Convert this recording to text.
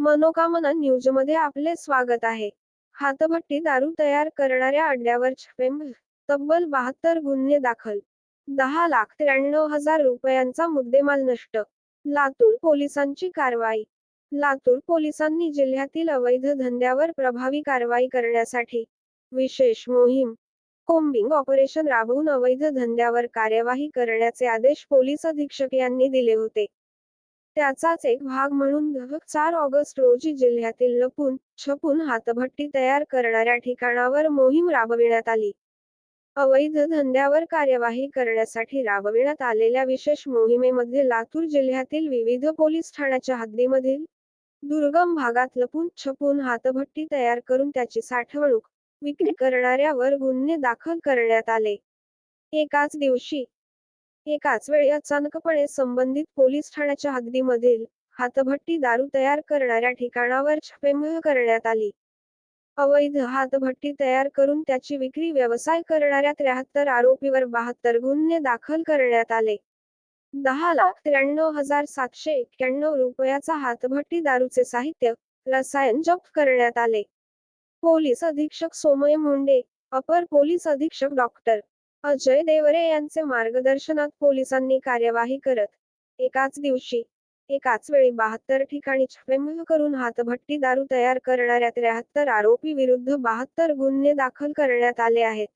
मनोकामना न्यूजमध्ये आपले स्वागत आहे. हातभट्टी दारू तयार करणाऱ्या अड्ड्यावर छपेम तब्बल बहात्तर गुन्हे दाखल. दहा लाख त्र्याण्णव हजार रुपयांचा मुद्देमाल नष्ट. लातूर पोलिसांची कारवाई. लातूर पोलिसांनी जिल्ह्यातील अवैध धंद्यावर प्रभावी कारवाई करण्यासाठी विशेष मोहीम कोम्बिंग ऑपरेशन राबवून अवैध धंद्यावर कार्यवाही करण्याचे आदेश पोलीस अधीक्षक यांनी दिले होते. त्याचाच एक भाग म्हणून चार ऑगस्ट रोजी जिल्ह्यातील लपून छपून हातभट्टी तयार करणाऱ्या ठिकाणावर मोहीम राबविण्यात आली. अवैध धंद्यावर कार्यवाही करण्यासाठी राबविण्यात आलेल्या विशेष मोहिमेमध्ये लातूर जिल्ह्यातील विविध पोलीस ठाण्याच्या हद्दीमधील दुर्गम भागात लपून छपून हातभट्टी तयार करून त्याची साठवणूक विक्री करणाऱ्यावर गुन्हे दाखल करण्यात आले. एकाच दिवशी एकाच वेळी अचानकपणे संबंधित पोलीस ठाण्याच्या हद्दीमधील हातभट्टी दारू तयार करणाऱ्या ठिकाणावर छापेमोह करण्यात आली. अवैध हातभट्टी तयार करून त्याची विक्री व्यवसाय करणाऱ्या त्र्याहत्तर आरोपीवर बहात्तर गुन्हे दाखल करण्यात आले. दहा लाख त्र्याण्णव हजार सातशे एक्क्याण्णव रुपयाचा हातभट्टी दारूचे साहित्य रसायन जप्त करण्यात आले. पोलीस अधीक्षक सोमय मुंडे अपर पोलीस अधीक्षक डॉक्टर अजय देवरे यांचे मार्गदर्शनात पोलिसांनी कार्यवाही करत एकाच दिवशी एकाच वेळी बहात्तर ठिकाणी छापेमोह करून हातभट्टी दारू तयार करणाऱ्या त्र्याहत्तर आरोपी विरुद्ध बहात्तर गुन्हे दाखल करण्यात आले आहेत.